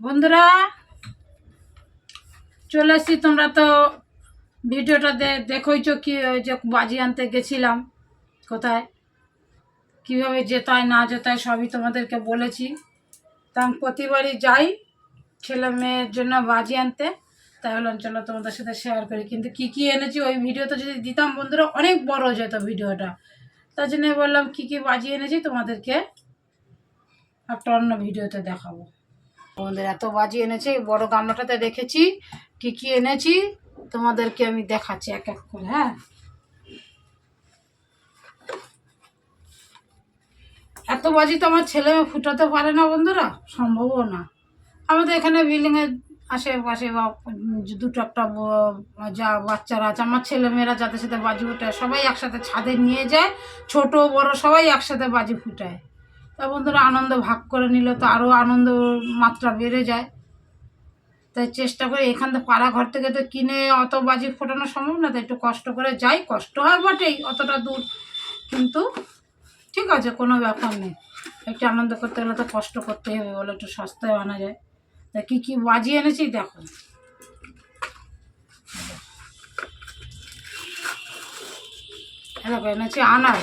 বন্ধুরা, চলে এসছি তোমরা তো ভিডিওটা দেখোইছো কি যে বাজি আনতে গেছিলাম কোথায়? কীভাবে যেতে হয় না যেতে হয় সবই তোমাদেরকে বলেছি। তা আমি প্রতিবারই যাই ছেলে মেয়ের জন্য বাজি আনতে। তাই বললাম, চলো তোমাদের সাথে শেয়ার করি। কিন্তু কি কি এনেছি ওই ভিডিওতে যদি দিতাম, বন্ধুরা, অনেক বড় যেত ভিডিওটা। তার জন্য বললাম, কি কি বাজি এনেছি তোমাদেরকে একটা অন্য ভিডিওতে দেখাবো। আমাদের এত বাজি এনেছে, এই বড় গামলাটাতে রেখেছি কি কি এনেছি, তোমাদেরকে আমি দেখাচ্ছি এক এক করে হ্যাঁ? এত বাজি তো আমার ছেলে ফুটাতে পারে না বন্ধুরা, সম্ভবও না। আমাদের এখানে বিল্ডিংয়ে আশেপাশে বা দুটো একটা যা বাচ্চারা আছে, আমার ছেলেমেয়েরা যাদের সাথে বাজি ফুটায়, সবাই একসাথে ছাদে নিয়ে যায়, ছোট, বড়, সবাই একসাথে বাজি ফুটায়। তা বন্ধুরা আনন্দ ভাগ করে নিলে তো আরও আনন্দ মাত্রা বেড়ে যায়। তাই চেষ্টা করে এখান থেকে পাড়া ঘর থেকে তো কিনে অত বাজি ফোটানো সম্ভব না, তাই একটু কষ্ট করে যাই। কষ্ট হয় বটেই, অতটা দূর। কিন্তু ঠিক আছে, কোনো ব্যাপার নেই। একটু আনন্দ করতে গেলে তো কষ্ট করতেই হবে বলে একটু সস্তায় আনা যায়। তা কী কী বাজি এনেছি দেখো। দেখো এনেছি আনার।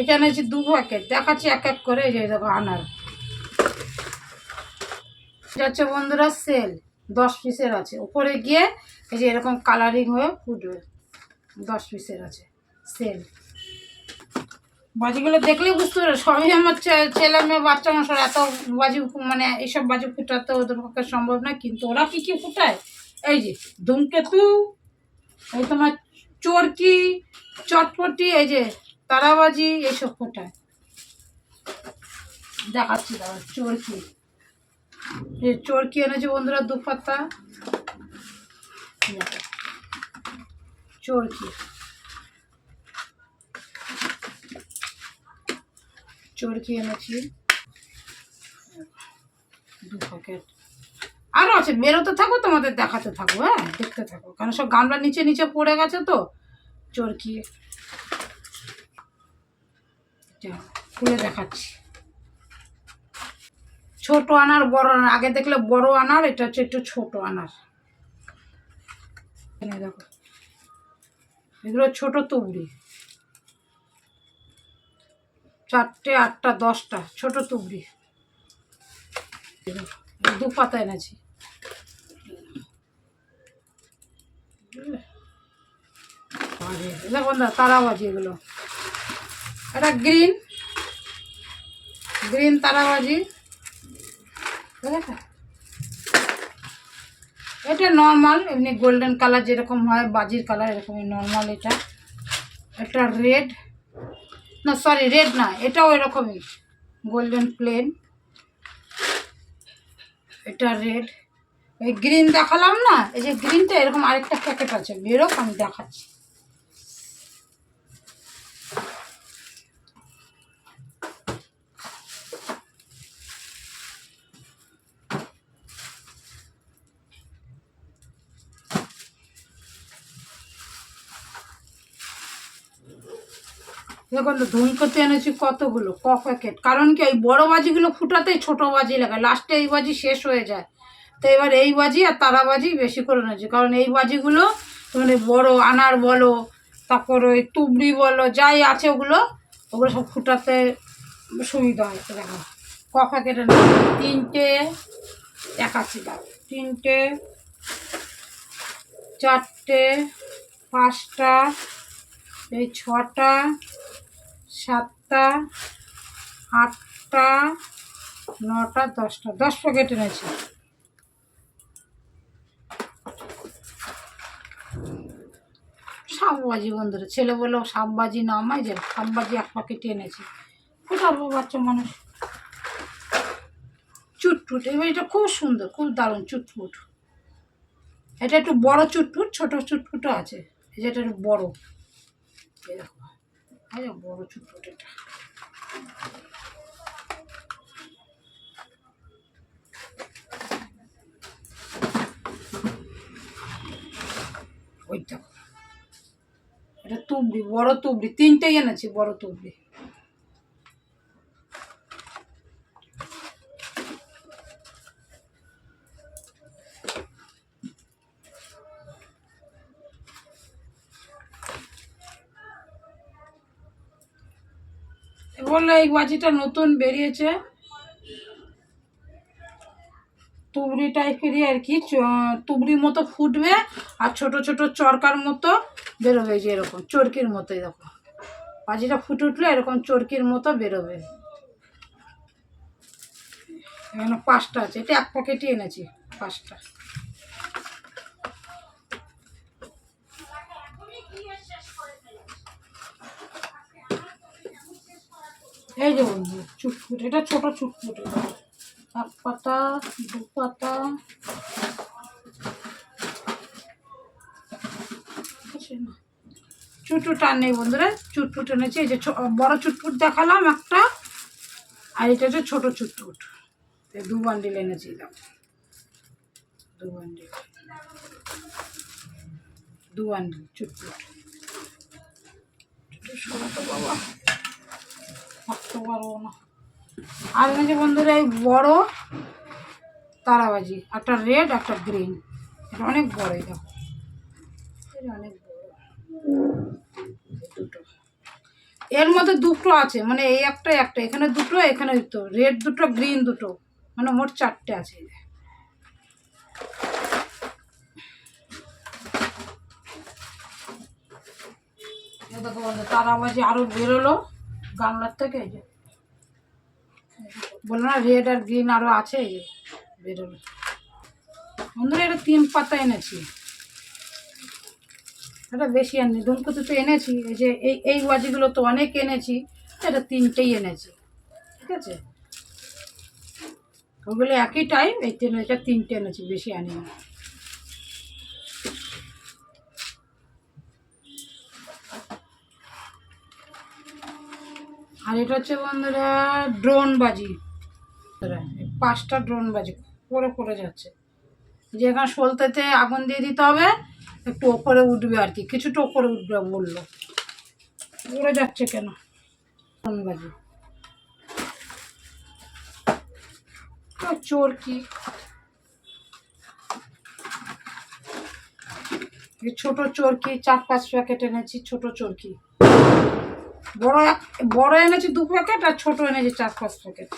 এটা এনেছি দু প্যাকেট দেখাচ্ছি এক এক করে এই যে দেখো আনার। হচ্ছে বন্ধুরা সেল, দশ পিসের আছে। উপরে গিয়ে এই যে এরকম কালারিং হয়ে ফুটবে, দশ পিসের আছে, সেল। বাজিগুলো দেখলেই বুঝতে পারবে, সবই আমার ছেলে মেয়ে, বাচ্চা মানুষের এত বাজি মানে এইসব বাজি ফুটাতে ওদের পক্ষে সম্ভব না কিন্তু ওরা কী কী ফুটায়? এই যে ধূমকেতু, এই তোমার চরকি, চটপটি, এই যে তারাবাজি এইসব ফোটায় দেখাচ্ছি দাদা চরকি। এই চরকি এনেছে বন্ধুরা দু পাতা চরকি। চরকি এনেছি। দু প্যাকেট আরও আছে বেরোতে থাকো, তোমাদের দেখাতে থাকো হ্যাঁ দেখতে থাকো। কারণ সব গামলা নিচে নিচে পড়ে গেছে তো? চরকি। খুলে দেখাচ্ছি। ছোট আনার, বড় আনার, আগে দেখলে বড় আনার, এটা হচ্ছে একটু ছোট আনার। দেখো, এগুলো ছোট তুবড়ি। চারটে, আটটা, দশটা, ছোট তুবড়ি। দু পাতা এনেছি। বাজে। দেখো না তারাবাজি এগুলো। এটা গ্রিন গ্রিন তারাবাজি। এটা নর্মাল এমনি গোল্ডেন কালার যেরকম হয়, বাজির কালার এরকমই নর্মাল এটা। এটা রেড না সরি রেড না, এটাও এরকমই গোল্ডেন প্লেন এটা রেড এই গ্রিন দেখালাম না, এই যে গ্রিনটা এরকম আরেকটা প্যাকেট আছে, বেরোক, আমি দেখাচ্ছি। দেখুন তো ধূমকেতু এনেছি কতগুলো? ক প্যাকেট কারণ কি ওই বড়ো বাজিগুলো ফুটাতেই ছোট বাজি লাগে লাস্টে এই বাজি শেষ হয়ে যায়। তো এবার এই বাজি আর তারা বাজি বেশি করে এনেছি, কারণ এই বাজিগুলো মানে বড় আনার বলো, তারপর ওই তুবড়ি বলো, যাই আছে ওগুলো ওগুলো সব ফুটাতে সুবিধা হয়। দেখো ক প্যাকেট এনেছি? তিনটে একাশি দাও তিনটে, চারটে, পাঁচটা, এই ছটা সাতটা, আটটা, নটা, দশটা। দশ প্যাকেট এনেছি। সাববাজি বন্ধুরা, ছেলে বলেও সাববাজি নামাই যে সাববাজি এক প্যাকেট এনেছি। কোথাও বাচ্চা মানুষ। চুটফুট এবার এটা খুব সুন্দর, খুব দারুণ চুটফুট এটা একটু বড় চুটফুট ছোট চুটফুটও আছে। এই যে এটা একটু বড়। এই যে বড় চুটফুট এটা ওই দেখো। এটা তুবড়ি বড় তুবড়ি তিনটেই এনেছি বড় তুবড়ি। বলল, এই বাজিটা নতুন বেরিয়েছে। তুবড়ি টাইপেরই আর কি, চ- তুবড়ি মতো ফুটবে আর ছোট ছোট চরকার মতো বেরোবে যে এরকম, চরকির মতো এরকম বাজিটা ফুটে উঠলে, এরকম চরকির মতো বেরোবে। এখানে পাঁচটা আছে, এটা এক প্যাকেটই এনেছি, পাঁচটা। এই যে বন্ধু, চুটফুট, এটা ছোট চুটফুট, এটা। এক পাতা, দু পাতা। আর নেই বন্ধুরা চুটফুট এনেছি, এই যে বড় চুটফুট দেখালাম একটা, আর এটা হচ্ছে ছোট চুটফুট। দু বান্ডিল এনেছিলাম দু বান্ডিল দু বান্ডিল চুটফুট। বাবা। থাকতে পারব না। আর এনেছে বন্ধুরা, এই বড় তারাবাজি, একটা রেড একটা গ্রিন এটা অনেক বড় এটা অনেক বড়। দুটো। এর মধ্যে দুটো আছে মানে এই একটা একটা। এখানে দুটো এখানে দুটো। রেড দুটো গ্রিন দুটো। মানে মোট চারটে আছে। দেখো বন্ধু তারাবাজি আরও বেরোলো। গামলার থেকে এই যে। বলল না রেড আর গ্রিন আরও আছে এই যে, বেরোলো। বন্ধুরা, এটা তিন পাতা এনেছি। এটা বেশি আনি ধূমকুচু তো এনেছি। এই যে, এই এই ওয়াজিগুলো তো অনেক এনেছি, এটা তিনটেই এনেছি। ঠিক আছে? ওগুলো একই টাইম এই তিন, এটা তিনটে এনেছি, বেশি আনি আর এটা হচ্ছে বন্ধুরা ড্রোন বাজি। পাঁচটা ড্রোন বাজি পরে পড়ে যাচ্ছে। যে এখানে সলতেতে আগুন দিয়ে দিতে হবে, একটু ওপরে উঠবে আর কি, কিছুটা ওপরে উঠবে বলল। উড়ে যাচ্ছে কেন? ড্রোন বাজি। চোর কি? ছোট চরকি চার পাঁচ প্যাকেট এনেছি, ছোট চরকি বড় বড় এনেছি দু প্যাকেট আর ছোট এনেছি চার, পাঁচ প্যাকেট।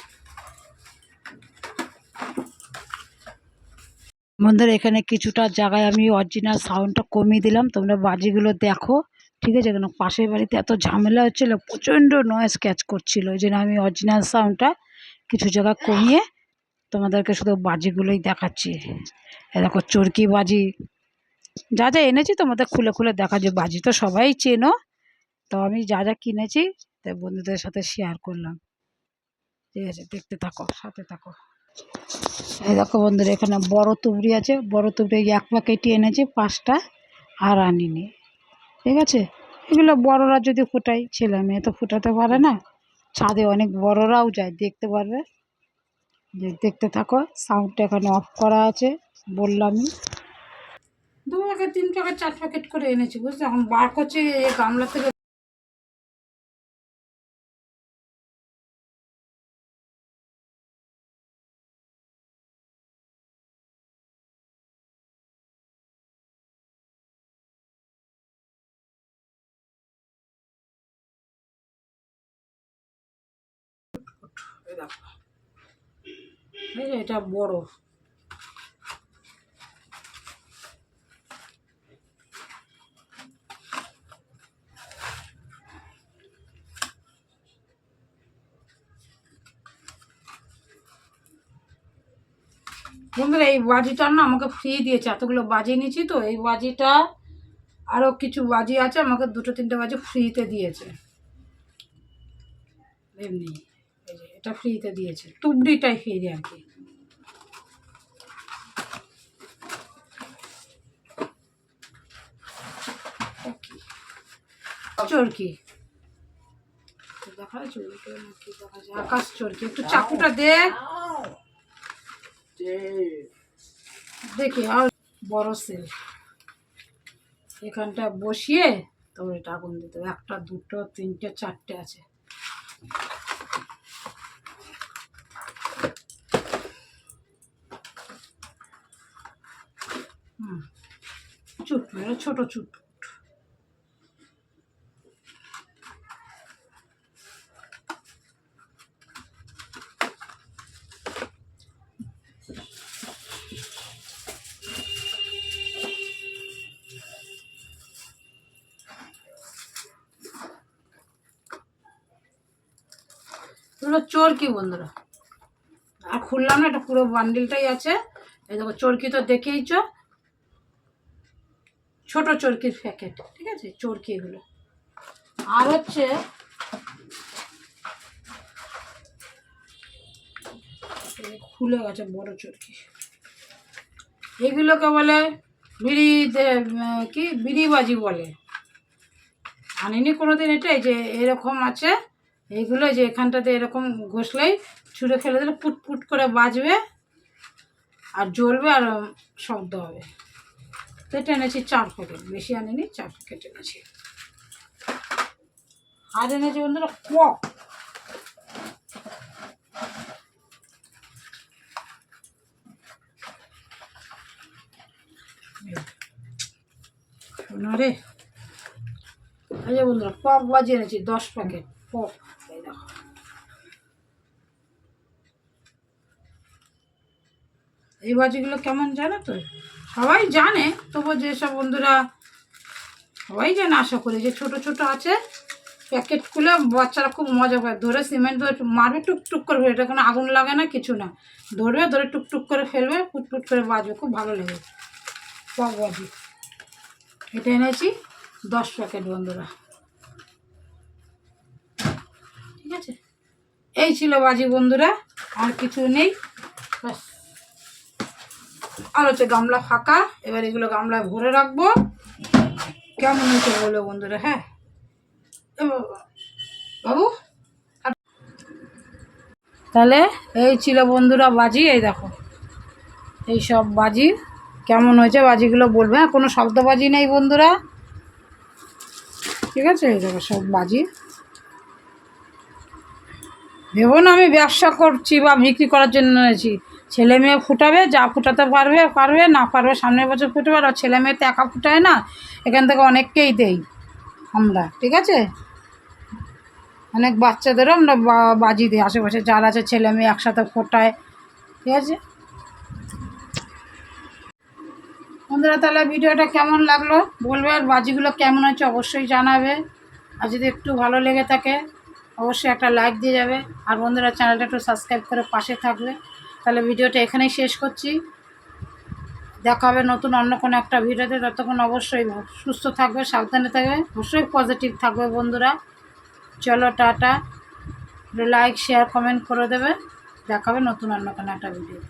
বন্ধুরা, এখানে কিছুটা জায়গায় আমি অরিজিনাল সাউন্ডটা কমিয়ে দিলাম। তোমরা বাজিগুলো দেখো, ঠিক আছে? কেন পাশের বাড়িতে এত ঝামেলা হচ্ছিল, প্রচণ্ড নয়েজ ক্যাচ করছিল। ওই জন্য আমি অরিজিনাল সাউন্ডটা কিছু জায়গা কমিয়ে তোমাদেরকে শুধু বাজিগুলোই দেখাচ্ছি। এ দেখো, চরকি বাজি। যা যা এনেছি তোমাদের খুলে খুলে দেখা যে বাজি তো সবাই চেনো। তো আমি যা যা কিনেছি তাই বন্ধুদের সাথে শেয়ার করলাম। ঠিক আছে, দেখতে থাকো, সাথে থাকো। এই দেখো বন্ধুরা, এখানে বড় তুবড়ি আছে। বড় তুবড়ি এক প্যাকেটই এনেছি, পাঁচটা আর আনিনি। ঠিক আছে? এগুলো বড়রা যদি ফোটাই ছেলে মেয়ে তো ফোটাতে পারে না। ছাদে অনেক বড়রাও যায়, দেখতে পারবে? যে দেখতে থাকো সাউন্ডটা এখানে অফ করা আছে বললামই দু প্যাকেট তিন প্যাকেট চার প্যাকেট করে এনেছি, বুঝলি? এখন বার করছি গামলা থেকে এটা বড়। বন্ধুরা, এই বাজিটা না আমাকে ফ্রি দিয়েছে। এতগুলো বাজি নিয়েছি তো, এই বাজিটা আরও কিছু বাজি আছে, আমাকে দুটো তিনটে বাজি ফ্রিতে দিয়েছে। এমনি। এটা ফ্রিতে দিয়েছে। তুবড়িটাই ফ্রি আর কি। চরকি। আকাশ চরকি। একটু চাকুটা দেখ আর এখানটা বসিয়ে তবে এটা আগুন দিতে হবে। একটা, দুটো, তিনটে, চারটে আছে। চুট মানে ছোট চুট। চরকি বন্ধুরা। আর খুললাম না, এটা পুরো বান্ডিলটাই আছে। এই দেখো, চরকি তো দেখেইছ। ছোট চরকির প্যাকেট, ঠিক আছে? চরকি এগুলো। আর হচ্ছে খুলে গেছে বড় চরকি। এগুলোকে বলে বিড়ি কি, বিড়িবাজি বলে। আনিনি কোনোদিন এটাই যে এরকম আছে এইগুলো যে এখানটাতে এরকম ঘষলেই ছুঁড়ে ফেলে দিলে পুট পুট করে বাজবে আর জ্বলবে আর শব্দ হবে। এটা এনেছি চার প্যাকেট বেশি আনিনি, চার প্যাকেট এনেছি। আর এনেছি বন্ধুরা কক রে। এই যে বন্ধুরা পক বাজি এনেছি, দশ প্যাকেট। পক এই বাজিগুলো কেমন জানো তো? সবাই জানে তবু যেসব বন্ধুরা সবাই জানে, আশা করি যে ছোট ছোট আছে, প্যাকেট খুলে বাচ্চারা খুব মজা পায় ধরে সিমেন্ট ধরে মারবে, টুকটুক করে ফেলবে। এটা কোনো আগুন লাগে না, কিছু না। ধরবে, ধরে টুকটুক করে ফেলবে, ফুটফুট করে বাজবে, খুব ভালো লাগে পক বাজি। এটা এনেছি দশ প্যাকেট বন্ধুরা। ঠিক আছে? এই ছিল বাজি বন্ধুরা, আর কিছু নেই। আর হচ্ছে গামলা ফাঁকা, এবার এগুলো গামলায় ভরে রাখব। কেমন হয়েছে বলো বন্ধুরা হ্যাঁ? বাবু তাহলে এই ছিল বন্ধুরা বাজি, এই দেখো। এই সব বাজি, কেমন হয়েছে বাজিগুলো বলবে হ্যাঁ কোনো শব্দবাজি নেই বন্ধুরা। ঠিক আছে? এই দেখো সব বাজি। ভেবো না আমি ব্যবসা করছি বা বিক্রি করার জন্য এনেছি। ছেলে মেয়ে ফুটাবে, যা ফুটাতে পারবে পারবে, না পারবে সামনের বছর ফুটবে, আর ছেলে মেয়ে তো একা ফুটায় না, এখান থেকে অনেককেই দেই আমরা, ঠিক আছে? অনেক বাচ্চাদেরও আমরা বাজি দিই, আশেপাশে যারা আছে ছেলে মেয়ে একসাথে ফোটায়, ঠিক আছে? বন্ধুরা, তাহলে ভিডিওটা কেমন লাগল? বলবে আর বাজিগুলো কেমন হচ্ছে অবশ্যই জানাবে। আর যদি একটু ভালো লেগে থাকে, অবশ্যই একটা লাইক দিয়ে যাবে। আর বন্ধুরা, চ্যানেলটা একটু সাবস্ক্রাইব করে পাশে থাকবে। তাহলে ভিডিওটা এখানেই শেষ করছি। দেখা হবে নতুন অন্য কোনো একটা ভিডিওতে। ততক্ষণ অবশ্যই সুস্থ থাকবে, সাবধানে থাকবে, অবশ্যই পজিটিভ থাকবে বন্ধুরা। চলো, টাটা। লাইক শেয়ার কমেন্ট করে দেবে। দেখাবে নতুন অন্য কোনো একটা ভিডিও